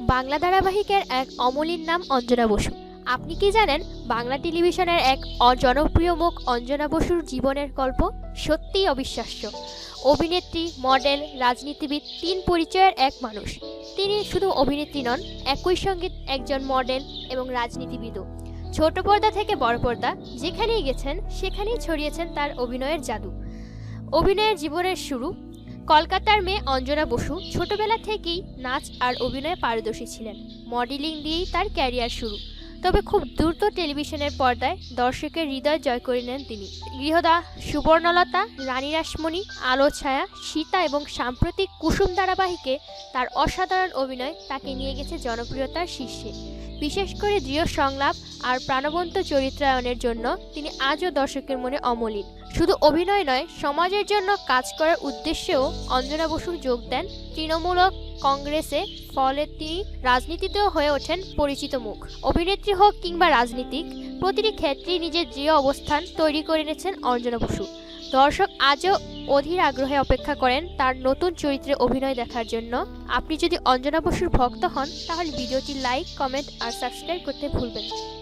বাংলা ধারাবাহিকের এক অমলিন নাম অঞ্জনা বসু। আপনি কি জানেন বাংলা টেলিভিশনের এক অ- জনপ্রিয় মুখ অঞ্জনা বসুর জীবনের গল্প সত্যিই অবিশ্বাস্য। অভিনেত্রী, মডেল, রাজনীতিবিদ, তিন পরিচয়ের এক মানুষ। তিনি শুধু অভিনেত্রী নন, একই সঙ্গে একজন মডেল এবং রাজনীতিবিদও। ছোট পর্দা থেকে বড় পর্দা, যেখানেই গেছেন, সেখানেই ছড়িয়েছেন তার অভিনয়ের জাদু। অভিনয়ের জীবনের শুরু কলকাতার মেয়ে অঞ্জনা বসু ছোটবেলা থেকেই নাচ আর অভিনয়ে পারদর্শী ছিলেন। মডেলিং দিয়েই তার ক্যারিয়ার শুরু। তবে খুব দ্রুত টেলিভিশনের পর্দায় দর্শকের হৃদয় জয় করে নেন তিনি। গৃহদা সুবর্ণলতা, রানী রাসমণি, আলো ছায়া, সীতা এবং সাম্প্রতিক কুসুম ধারাবাহিকে তার অসাধারণ অভিনয় তাকে নিয়ে গেছে জনপ্রিয়তার শীর্ষে। বিশেষ করে দৃঢ় সংলাপ আর প্রাণবন্ত চরিত্রায়নের জন্য তিনি আজও দর্শকের মনে অমলিন। শুধু অভিনয় নয়, সমাজের জন্য কাজ করার উদ্দেশ্যেও অঞ্জনা বসু যোগ দেন। তৃণমূলক কংগ্রেসে ফলে তিনি রাজনীতিতেও হয়ে ওঠেন পরিচিত মুখ। অভিনেত্রী হোক কিংবা রাজনীতিক, প্রতিটি ক্ষেত্রেই নিজের দৃঢ় অবস্থান তৈরি করে এনেছেন অঞ্জনা বসু। দর্শক আজও অধীর আগ্রহে অপেক্ষা করেন তার নতুন চরিত্রে অভিনয় দেখার জন্য। আপনি যদি অঞ্জনা বসুর ভক্ত হন, তাহলে ভিডিওটি লাইক, কমেন্ট আর সাবস্ক্রাইব করতে ভুলবেন না।